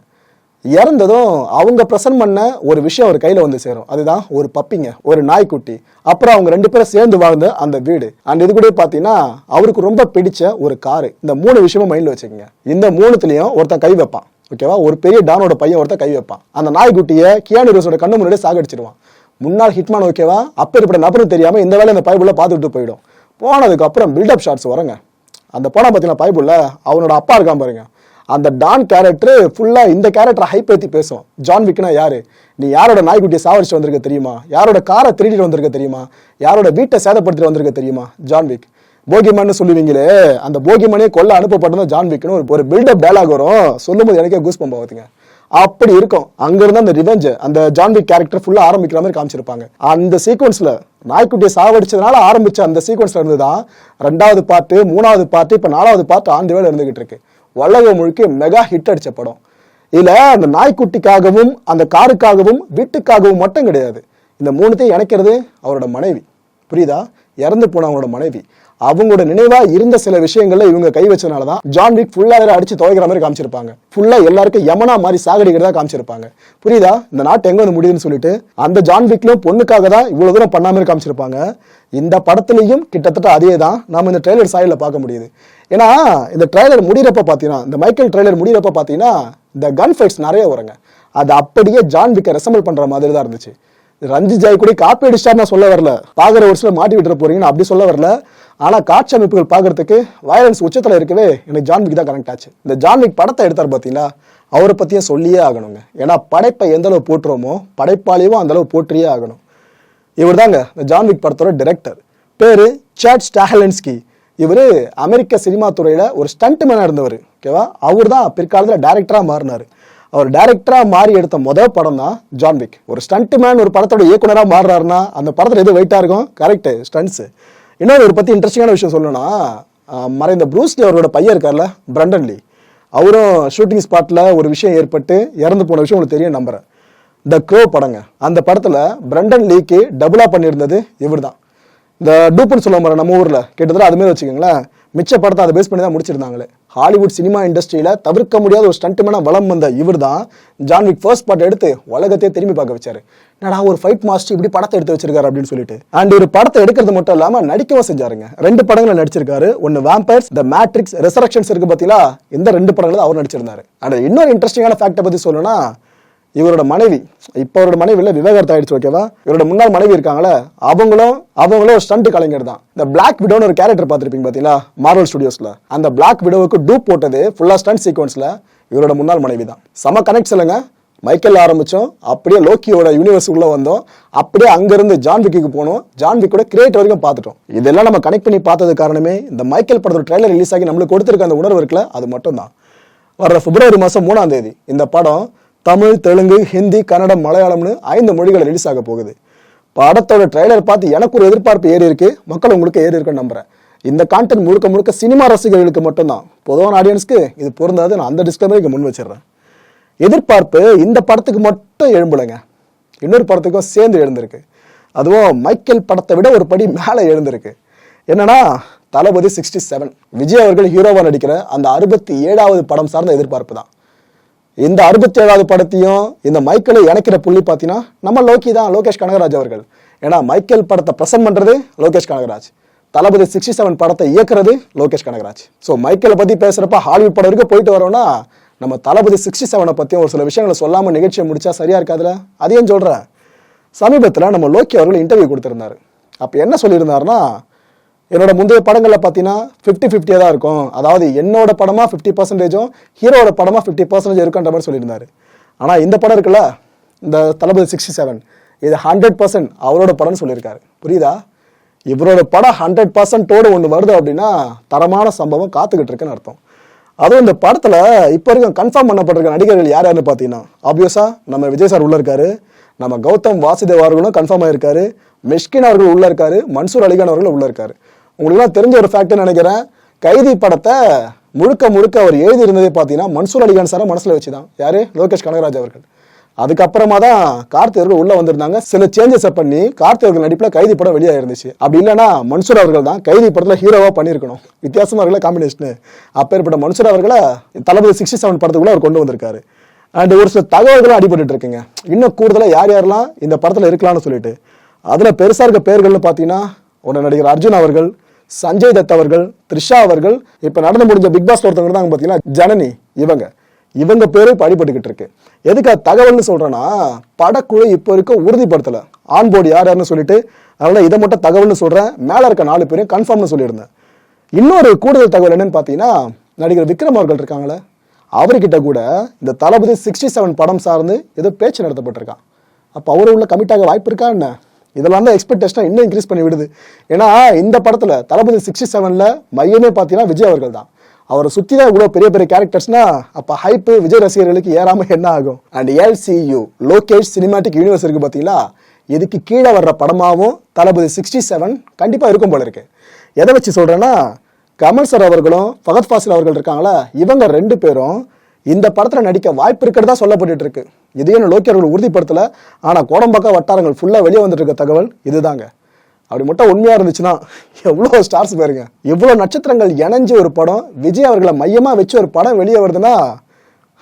இறந்ததும் அவங்க ப்ரெசன்ட் பண்ண ஒரு விஷயம் அவர் கையில் வந்து சேரும். அதுதான் ஒரு பப்பிங்க ஒரு நாய்க்குட்டி. அப்புறம் அவங்க ரெண்டு பேரும் சேர்ந்து வாழ்ந்த அந்த வீடு. அண்ட் இது கூட பார்த்தீங்கன்னா அவருக்கு ரொம்ப பிடிச்ச ஒரு காரு. இந்த மூணு விஷயமும் மைண்டில் வச்சுக்கோங்க. இந்த மூணுத்துலேயும் ஒருத்தன் கை வைப்பான். ஓகேவா ஒரு பெரிய டானோட பையன் ஒருத்தன் கை வைப்பான். அந்த நாய்க்குட்டியை கியானு ரூஸோட கண்ணு முன்னாடியே சாகடிச்சிருவான் முன்னாள் ஹிட்மான் ஓகேவா அப்பேற்பட்ட நபரும் தெரியாமல் இந்த வேலை இந்த பைபிளில் பார்த்துட்டு போயிடும். போனதுக்கப்புறம் பில்டப் ஷாட்ஸ் வரங்க. அந்த போனால் பார்த்தீங்கன்னா பைபிளில் அவனோட அப்பா இருக்கான் பாருங்க. அந்த டான் கேரக்டர் ஃபுல்லாக இந்த கேரக்டரை ஹைப் ஏத்தி பேசும் ஜான் விக்னா யாரு? நீ யாரோட நாய்க்குட்டியை சாவடிச்சு வந்திருக்க தெரியுமா? யாரோட காரை திருடிட்டு வந்திருக்க தெரியுமா? யாரோட வீட்டை சேதப்படுத்திட்டு வந்திருக்க தெரியுமா? ஜான் விக் போகிமான்னு சொல்லுவீங்களே அந்த போகிமானே கொல்ல அனுப்பப்பட்டதும் ஜான் விக்னு ஒரு ஒரு பில்டப் டயலாக் வரும். சொல்லும்போது எனக்கே கூஸ் பம்ப பார்த்துங்க அப்படி இருக்கும். அங்கிருந்து அந்த ரிவெஞ்ச் அந்த ஜான்விக் கேரக்டர் ஃபுல்லாக ஆரம்பிக்கிற மாதிரி காமிச்சிருப்பாங்க. அந்த சீக்வன்ஸில் நாய்க்குட்டியை சாவடிச்சதுனால ஆரம்பிச்ச அந்த சீக்வன்ஸ்ல இருந்து தான் ரெண்டாவது பார்ட்டு மூணாவது பார்ட்டு இப்போ நாலாவது பாட்டு ஆண்டு வேலை இருந்துகிட்டு இருக்கு. உலகம் முழுக்க மெகா ஹிட் அடிச்ச படம். இதில் அந்த நாய்க்குட்டிக்காகவும் அந்த காருக்காகவும் வீட்டுக்காகவும் மட்டும் கிடையாது. இந்த மூணுத்தையும் இணைக்கிறது அவரோட மனைவி. புரியுதா? இறந்து போனவங்களோட மனைவி. அவங்களோட நினைவா இருந்த சில விஷயங்கள்ல இவங்க கை வச்சனால தான் ஜான் விக் ஃபுல்லா அடிச்சு துவைக்கிற மாதிரி காமிச்சிருப்பாங்க. ஃபுல்லா எல்லாருக்கும் யமனா மாதிரி சாகடிக்கிறதா காமிச்சிருப்பாங்க. புரியுதா? இந்த நாட்டு எங்க வந்து முடியுதுன்னு சொல்லிட்டு அந்த ஜான் விக்லும் பொண்ணுக்காக தான் இவ்வளவு தூரம் பண்ணாம காமிச்சிருப்பாங்க. இந்த படத்துலயும் கிட்டத்தட்ட அதே தான் நாம இந்த ட்ரெய்லர் சாயில பார்க்க முடியுது. ஏன்னா இந்த ட்ரெய்லர் முடிகிறப்ப பார்த்தீங்கன்னா இந்த மைக்கேல் ட்ரெய்லர் முடிகிறப்ப பார்த்தீங்கன்னா இந்த கன் ஃபைட்ஸ் நிறைய வருங்க. அது அப்படியே ஜான் விக்கை ரெசம்பிள் பண்ற மாதிரி தான் இருந்துச்சு. ரஞ்சி ஜாய் கூட காப்பி அடிச்சிட்டா நான் சொல்ல வரல. பார்க்குற ஒரு சில மாட்டி விட்டுற போறீங்கன்னு அப்படி சொல்ல வரல. ஆனால் காட்சி அமைப்புகள் பார்க்கறதுக்கு வயலன்ஸ் உச்சத்தில் இருக்கவே எனக்கு ஜான்விக் தான் கனெக்ட் ஆச்சு. இந்த ஜான்விக் படத்தை எடுத்தார் பார்த்தீங்களா? அவரை பற்றியும் சொல்லியே ஆகணுங்க. ஏன்னா படைப்பை எந்த அளவு போட்டுறோமோ படைப்பாளியும் அந்த அளவு போற்றியே ஆகணும். இவர் தாங்க இந்த ஜான்விக் படத்தோட டைரக்டர் பேரு சேட் ஸ்டாஹலன்ஸ்கி இவர் அமெரிக்க சினிமா துறையில் ஒரு ஸ்டண்ட்மேனாக இருந்தவர் ஓகேவா அவர் தான் பிற்காலத்தில் டேரக்டராக மாறினார். அவர் டேரக்டராக மாறி எடுத்த முதல் படம் தான் ஜான்விக். ஒரு ஸ்டண்ட்மேன் ஒரு படத்தோட இயக்குனராக மாறுறாருன்னா அந்த படத்தில் எது வெயிட்டாக இருக்கும்? கரெக்டு ஸ்டன்ட்ஸு இன்னொரு ஒரு பற்றி இன்ட்ரெஸ்டிங்கான விஷயம் சொல்லணும்னா மறைந்த ப்ரூஸ்லி அவரோட பையன் இருக்கார்ல பிரண்டன்லி அவரும் ஷூட்டிங் ஸ்பாட்டில் ஒரு விஷயம் ஏற்பட்டு இறந்து போன விஷயம் உங்களுக்கு தெரியும் நம்புறேன். த க்ரோ படங்க. அந்த படத்தில் பிரண்டன் லீக்கு டபுளாக பண்ணியிருந்தது இவர் தான் இந்த டூப்புன்னு சொல்ல நம்ம ஊரில் கிட்டத்தட்ட அதுமாரி வச்சுக்கோங்களேன். மிச்ச படத்தை அதை பேஸ் பண்ணி தான் முடிச்சிருந்தாங்களே. ஹாலிவுட் சினிமா இண்டஸ்ட்ரியில தவிர்க்க முடியாத ஒரு ஸ்டண்ட்மேனா வளம் வந்த இவர் தான் ஜான்விக் ஃபர்ஸ்ட் பார்ட் எடுத்து உலகத்தையே திரும்பி பார்க்க வச்சாரு. என்னடா ஒரு ஃபைட் மாஸ்டர் இப்படி படத்தை எடுத்து வச்சிருக்காரு அப்படின்னு சொல்லிட்டு. அண்ட் ஒரு படத்தை எடுக்கிறது மட்டும் இல்லாமல் நடிக்கவும் செஞ்சாருங்க ரெண்டு படங்களை நடிச்சிருக்காரு. ஒன்று வேம்பர்ஸ் த மேட்ரிக்ஸ் ரெசரக்ஷன்ஸ் இருக்கு பார்த்தீங்களா இந்த ரெண்டு படங்களும் அவர் நடிச்சிருந்தாரு. அண்ட் இன்னொரு இன்ட்ரெஸ்டிங்கான ஃபேக்டை பற்றி சொல்லணும்னா இவரோட மனைவி இப்போ அவரோட மனைவி இல்ல விவேகரத்து ஆயிடுச்சு ஓகேவா இவரோட முன்னாள் மனைவி இருக்காங்களே அவங்களும் அவங்களும் ஒரு ஸ்டண்ட் கலைஞர் தான். இந்த பிளாக் விடோன்னு ஒரு கேரக்டர் பார்த்துருப்பீங்க பாத்தீங்களா மார்வல் ஸ்டுடியோஸ்ல அந்த பிளாக் விடோவுக்கு டூப் போட்டது ஃபுல்லா ஸ்டண்ட் சீக்வன்ஸ்ல இவரோட முன்னாள் மனைவி தான். செம கனெக்ட் சொல்லுங்க. மைக்கேல் ஆரம்பிச்சோம் அப்படியே லோக்கியோட யூனிவர்ஸ் உள்ள வந்தோம். அப்படியே அங்கிருந்து ஜான் விக்கிக்கு போனோம். ஜான் விக்கோட கிரியேட் வரைக்கும் பார்த்துட்டோம். இதெல்லாம் நம்ம கனெக்ட் பண்ணி பார்த்தது காரணமே இந்த மைக்கேல் படத்தோட ட்ரெய்லர் ரிலீஸ் ஆகி நம்மளுக்கு கொடுத்துருக்க அந்த உணர்வு இருக்குல்ல அது மட்டும் தான் வர்ற பிப்ரவரி மாதம் மூணாம் தேதி இந்த படம் தமிழ் தெலுங்கு ஹிந்தி கன்னடம் மலையாளம்னு ஐந்து மொழிகள் ரிலீஸ் ஆக போகுது. படத்தோட ட்ரைலர் பார்த்து எனக்கு ஒரு எதிர்பார்ப்பு ஏறி இருக்கு. மக்கள் உங்களுக்கு ஏறி இருக்குன்னு நம்புறேன். இந்த கான்டென்ட் முழுக்க முழுக்க சினிமா ரசிகர்களுக்கு மட்டும்தான். பொதுவான ஆடியன்ஸ்க்கு இது பொருந்தாது. நான் அந்த டிஸ்கிளமரிக்கு முன் வச்சிடுறேன். எதிர்பார்ப்பு இந்த படத்துக்கு மட்டும் எழும்புலைங்க. இன்னொரு படத்துக்கும் சேர்ந்து எழுந்திருக்கு. அதுவும் மைக்கேல் படத்தை விட ஒரு படி மேலே எழுந்திருக்கு. என்னன்னா தளபதி சிக்ஸ்டி செவன் விஜய் அவர்கள் ஹீரோவாக நடிக்கிற அந்த அறுபத்தி ஏழாவது படம் சார்ந்த எதிர்பார்ப்பு தான். இந்த அறுபத்தி ஏழாவது படத்தையும் இந்த மைக்கேலை இணைக்கிற புள்ளி பார்த்தீங்கன்னா நம்ம லோக்கி தான் லோகேஷ் கனகராஜ் அவர்கள். ஏன்னா மைக்கேல் படத்தை பிரசன்ட் பண்ணுறது லோகேஷ் கனகராஜ். தளபதி சிக்ஸ்டி செவன் படத்தை இயக்குறது லோகேஷ் கனகராஜ். ஸோ மைக்கேலை பற்றி பேசுகிறப்ப ஹாலிவுட் படம் வரைக்கும் போயிட்டு வரோம்னா நம்ம தளபதி சிக்ஸ்டி செவனை பற்றியும் ஒரு சில விஷயங்களை சொல்லாமல் நிகழ்ச்சியை முடிச்சா சரியா இருக்காதுல? அதையும் சொல்கிறேன் சமீபத்தில் நம்ம லோக்கி அவர்கள் இன்டர்வியூ கொடுத்துருந்தாரு. அப்போ என்ன சொல்லியிருந்தாருன்னா என்னோட முந்தைய படங்களில் பார்த்தீங்கன்னா ஃபிஃப்டி ஃபிஃப்டியாக தான் இருக்கும். அதாவது என்னோட படமாக ஃபிஃப்டி பர்சன்டேஜும் ஹீரோட படமாக ஃபிஃப்டி பர்சன்டேஜ் இருக்குன்ற மாதிரி சொல்லியிருந்தாரு. ஆனால் இந்த படம் இருக்குல்ல இந்த தளபதி சிக்ஸ்டி செவன் இது ஹண்ட்ரட் பர்சன்ட் அவரோட படம்னு சொல்லியிருக்காரு. புரியுதா? இவரோட படம் ஹண்ட்ரட் பர்சன்ட்டோடு ஒன்று வருது அப்படின்னா தரமான சம்பவம் காத்துக்கிட்டு இருக்குன்னு அர்த்தம். அதுவும் இந்த படத்தில் இப்போ வரைக்கும் கன்ஃபார்ம் பண்ணப்பட்டிருக்க நடிகர்கள் யார் யாருன்னு பார்த்தீங்கன்னா ஆப்வியஸாக நம்ம விஜய் சார் உள்ளே இருக்காரு நம்ம கௌதம் வாசுதேவ் அவர்களும் கன்ஃபார்ம் ஆகிருக்காரு மிஷ்கின் அவர்கள் உள்ள இருக்காரு மன்சூர் அலிகான் அவர்கள் உள்ளே இருக்காரு. உங்களுக்குலாம் தெரிஞ்ச ஒரு ஃபேக்ட் நினைக்கிறேன். கைதி படத்தை முழுக்க முழுக்க அவர் எழுதி இருந்ததே பார்த்தீங்கன்னா மன்சூர் அலிகான் சாரை வச்சு தான் யார்? லோகேஷ் கனகராஜ் அவர்கள். அதுக்கப்புறமா தான் கார்த்திகர்கள் உள்ளே வந்திருந்தாங்க. சில சேஞ்சஸை பண்ணி கார்த்திகர்கள் நடிப்பில் கைதி படம் வெளியாக இருந்துச்சு அப்படி இல்லைன்னா மன்சூர் அவர்கள் தான் கைதி படத்தில் ஹீரோவாக பண்ணியிருக்கணும். வித்தியாசமாக இருக்கல காம்பினேஷன் அப்பேற்பட்ட மன்சூர் அவர்களை தளபதி சிக்ஸ்டி செவன் படத்துக்குள்ளே அவர் கொண்டு வந்திருக்காரு. அண்ட் ஒரு சில தகவல்களும் அடிபட்டு இருக்குங்க. இன்னும் கூடுதலாக யார் யாரெல்லாம் இந்த படத்தில் இருக்கலாம்னு சொல்லிட்டு. அதில் பெருசாக இருக்க பேர்கள்னு பார்த்தீங்கன்னா ஒரு நடிகர் அர்ஜுன் அவர்கள் சஞ்சய் தத் அவர்கள் த்ரிஷா அவர்கள் இப்ப நடந்து முடிஞ்ச பிக் பாஸ் ஒருத்தவங்க தான் பாத்தீங்கன்னா ஜனனி இவங்க. இவங்க பேரும் படிப்பட்டுக்கிட்டு இருக்கு. எதுக்கு அது தகவல்னு சொல்றேன்னா படக்குழு இப்போ இருக்க உறுதிப்படுத்தல. ஆன் போர்டு யார் யாருன்னு சொல்லிட்டு அதனால இதை மட்டும் தகவல்னு சொல்றேன். மேல இருக்க நாலு பேரும் கன்ஃபார்ம்னு சொல்லியிருந்தேன். இன்னொரு கூடுதல் தகவல் என்னன்னு பார்த்தீங்கன்னா நடிகர் விக்ரம் அவர்கள் இருக்காங்களே அவர்கிட்ட கூட இந்த தளபதி சிக்ஸ்டி செவன் படம் சார்ந்து ஏதோ பேச்சு நடத்தப்பட்டிருக்கான். அப்போ அவர் உள்ள கமிட்டாக வாய்ப்பு இருக்கா என்ன? இதெல்லாம் தான் எக்ஸ்பெக்டேஷனை இன்னும் இன்க்ரீஸ் பண்ணி விடுது. ஏன்னா இந்த படத்தில் தளபதி சிக்ஸ்டி செவனில் மையமே பார்த்தீங்கன்னா விஜய் அவர்கள் தான். அவரை சுற்றி தான் இவ்வளோ பெரிய பெரிய கேரக்டர்ஸ்னா அப்போ ஹைப்பு விஜய் ரசிகர்களுக்கு ஏறாமல் என்ன ஆகும்? And LCU Lokesh cinematic universe இருக்குது பார்த்தீங்களா இதுக்கு கீழே வர்ற படமாகவும் தளபதி சிக்ஸ்டி செவன் கண்டிப்பாக இருக்கும் போல இருக்கு. எதை வச்சு சொல்கிறேன்னா கமல் சார் அவர்களும் ஃபகத் ஃபாசில் அவர்கள் இருக்காங்களா இவங்க ரெண்டு பேரும் இந்த படத்தில் நடிக்க வாய்ப்பு இருக்கிறதா சொல்லப்பட்டு இருக்கு. இதையும் லோக்கி அவர்கள் உறுதிப்படுத்தல. ஆனால் கோடம்பாக்க வட்டாரங்கள் ஃபுல்லாக வெளியே வந்துட்டு இருக்க தகவல் இதுதாங்க. அப்படி மட்டும் உண்மையா இருந்துச்சுன்னா எவ்வளோ ஸ்டார்ஸ் பாருங்க. எவ்வளோ நட்சத்திரங்கள் இணைஞ்சு ஒரு படம் விஜய் அவர்களை மையமாக வச்சு ஒரு படம் வெளியே வருதுன்னா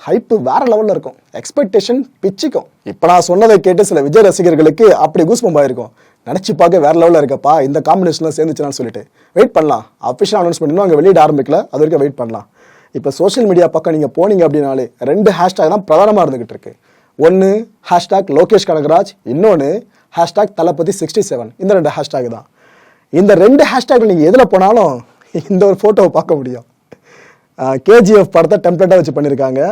ஹைப்பு வேற லெவல்ல இருக்கும். எக்ஸ்பெக்டேஷன் பிச்சுக்கும். இப்போ நான் சொன்னதை கேட்டு சில விஜய் ரசிகர்களுக்கு அப்படி கூஸ்பம் ஆயிருக்கும். நினச்சி பார்க்க வேற லெவலில் இருக்கப்பா இந்த காம்பினேஷன்லாம் சேர்ந்துச்சுன்னு சொல்லிட்டு. வெயிட் பண்ணலாம். அஃபிஷியல் அனௌன்ஸ்மெண்ட் இன்னும் அங்கே வெளியிட ஆரம்பிக்கல. அது வரைக்கும் வெயிட் பண்ணலாம். இப்போ சோஷியல் மீடியா பக்கம் நீங்கள் போனீங்க அப்படின்னாலே ரெண்டு ஹேஷ்டாக் தான் பிரதானமாக இருந்துகிட்டு இருக்கு. ஒன்று ஹேஷ்டாக் லோகேஷ் கனகராஜ். இன்னொன்று ஹேஷ்டாக் தளபதி சிக்ஸ்டி செவன் இந்த ரெண்டு ஹேஷ்டாக் தான். இந்த ரெண்டு ஹேஷ்டாக்ல நீங்கள் எதில் போனாலும் இந்த ஒரு ஃபோட்டோவை பார்க்க முடியும். கேஜிஎஃப் படத்தை டெம்ப்ளேட்டாக வச்சு பண்ணியிருக்காங்க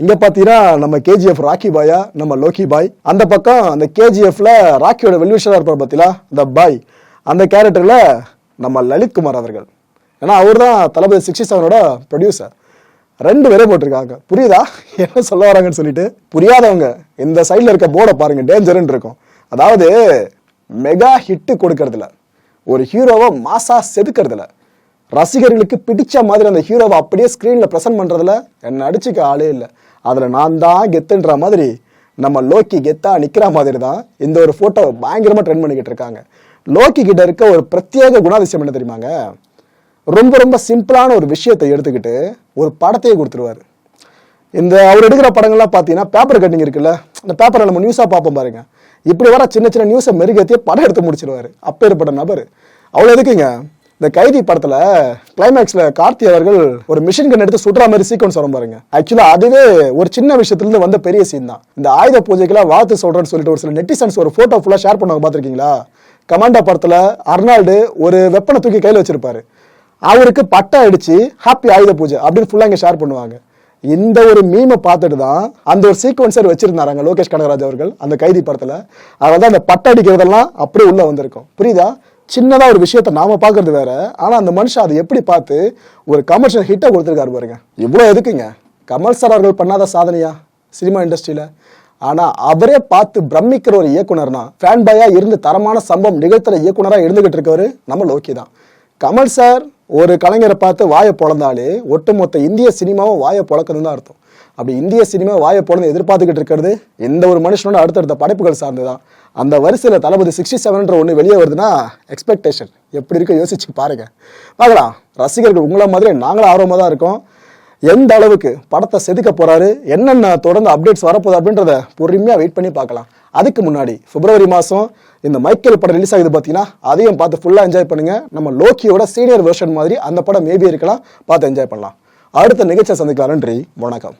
இங்கே பார்த்தீங்கன்னா நம்ம கேஜிஎஃப் ராக்கி பாயா நம்ம லோகி பாய் அந்த பக்கம் அந்த கேஜிஎஃப்ல ராக்கியோட வெல்விஷராக இருப்பார் பார்த்தீங்களா இந்த பாய் அந்த கேரக்டரில் நம்ம லலித் குமார் அவர்கள். ஏன்னா அவர் தான் தளபதி சிக்ஸ்டி செவனோட ப்ரொடியூசர் ரெண்டு பேரே போட்டிருக்காங்க. புரியுதா? என்ன சொல்ல வராங்கன்னு சொல்லிட்டு புரியாதவங்க இந்த சைடில் இருக்க போர்டை பாருங்க டேஞ்சர்னு இருக்கும். அதாவது மெகா ஹிட்டு கொடுக்கறதுல ஒரு ஹீரோவை மாசா செதுக்கிறதுல ரசிகர்களுக்கு பிடிச்ச மாதிரி அந்த ஹீரோவை அப்படியே ஸ்க்ரீனில் ப்ரெசென்ட் பண்ணுறதுல என்ன அடிச்சுக்க ஆளே இல்லை. அதில் நான் தான் கெத்துன்ற மாதிரி நம்ம லோக்கி கெத்தாக நிற்கிற மாதிரி தான் இந்த ஒரு ஃபோட்டோவை பயங்கரமாக ட்ரெண்ட் பண்ணிக்கிட்டு இருக்காங்க. லோக்கி கிட்ட இருக்க ஒரு பிரத்யேக குணாதிசயம் என்ன தெரியுமாங்க? ரொம்ப ரொம்ப சிம்பிளான ஒரு விஷயத்தை எடுத்துக்கிட்டு ஒரு படத்தையே கொடுத்துருவாரு. இந்த அவர் எடுக்கிற படங்கள்லாம் பார்த்தீங்கன்னா பேப்பர் கட்டிங் இருக்குல்ல அந்த பேப்பரை நம்ம நியூஸாக பார்ப்போம் பாருங்க. இப்படி வர சின்ன சின்ன நியூஸை மெருகேற்றியே படம் எடுத்து முடிச்சிருவாரு. அப்பேற்பட்ட நபர். அவ்வளோ எதுக்குங்க? இந்த கைதி படத்துல கிளைமேக்ஸ்ல கார்த்தி அவர்கள் ஒரு மிஷின் கன் எடுத்து சுடுற மாதிரி சீக்வன்ஸ் வரும் பாருங்க. ஆக்சுவலா அதுவே ஒரு சின்ன விஷயத்துல இருந்து வந்த பெரிய சீன் தான். இந்த ஆயுத பூஜைக்கெல்லாம் வாழ்த்து சொல்றேன்னு சொல்லிட்டு ஒரு சில நெட்டிசன்ஸ் ஒரு போட்டோ ஃபுல்லா ஷேர் பண்ணுவாங்க பாத்திருக்கீங்களா கமாண்டா படத்துல அர்னால்டு ஒரு வெப்பனை தூக்கி கையில வச்சிருப்பாரு. அவருக்கு பட்டம் அடிச்சு ஹாப்பி ஆயுத பூஜை அப்படின்னு ஃபுல்லாக இங்கே ஷேர் பண்ணுவாங்க. இந்த ஒரு மீமை பார்த்துட்டு தான் அந்த ஒரு சீக்வன்சர் வச்சிருந்தாங்க லோகேஷ் கனகராஜ் அவர்கள் அந்த கைதி படத்தில். அதாவது அந்த பட்டை அடிக்கிறதெல்லாம் அப்படியே உள்ளே வந்திருக்கும். புரியுதா? சின்னதாக ஒரு விஷயத்த நாம பார்க்கறது வேற. ஆனால் அந்த மனுஷன் அதை எப்படி பார்த்து ஒரு கமர்ஷியல் ஹிட்டை கொடுத்துருக்காரு பாருங்க. இவ்வளோ எதுக்குங்க? கமல் சார் அவர்கள் பண்ணாத சாதனையா சினிமா இண்டஸ்ட்ரியில் ஆனால் அவரே பார்த்து பிரமிக்கிற ஒரு இயக்குனர்னா ஃபேன் பாயாக இருந்து தரமான சம்பவம் நிகழ்த்துற இயக்குனராக இருந்துகிட்டு இருக்கவர் நம்ம லோக்கி தான். கமல் சார் ஒரு கலைஞரை பார்த்து வாயை பொழந்தாலே ஒட்டுமொத்த இந்திய சினிமாவும் வாயை பொழக்கணும் தான் அர்த்தம். அப்படி இந்திய சினிமா வாயை பொழந்து எதிர்பார்த்துக்கிட்டு இருக்கிறது எந்த ஒரு மனுஷனோட அடுத்தடுத்த படைப்புகள் சார்ந்துதான். அந்த வரிசையில் தளபதி சிக்ஸ்டி செவன்ன்ற ஒன்று வெளியே வருதுன்னா எக்ஸ்பெக்டேஷன் எப்படி இருக்க யோசிச்சு பாருங்க. பார்க்கலாம். ரசிகர்கள் உங்களை மாதிரி நாங்களும் ஆர்வமாக தான் இருக்கோம். எந்த அளவுக்கு படத்தை செதுக்க போறாரு என்னென்ன தொடர்ந்து அப்டேட்ஸ் வரப்போகுது அப்படின்றத பொறுமையாக வெயிட் பண்ணி பார்க்கலாம். அதுக்கு முன்னாடி பிப்ரவரி மாதம் இந்த மைக்கேல் படம் ரிலீஸ் ஆகுது பார்த்தீங்கன்னா அதையும் பார்த்து ஃபுல்லாக என்ஜாய் பண்ணுங்கள் நம்ம லோக்கியோட சீனியர் வெர்ஷன் மாதிரி அந்த படம் மேபி இருக்கலாம் பார்த்து என்ஜாய் பண்ணலாம். அடுத்த நிகழ்ச்சியை சந்திக்கலாம். நன்றி வணக்கம்.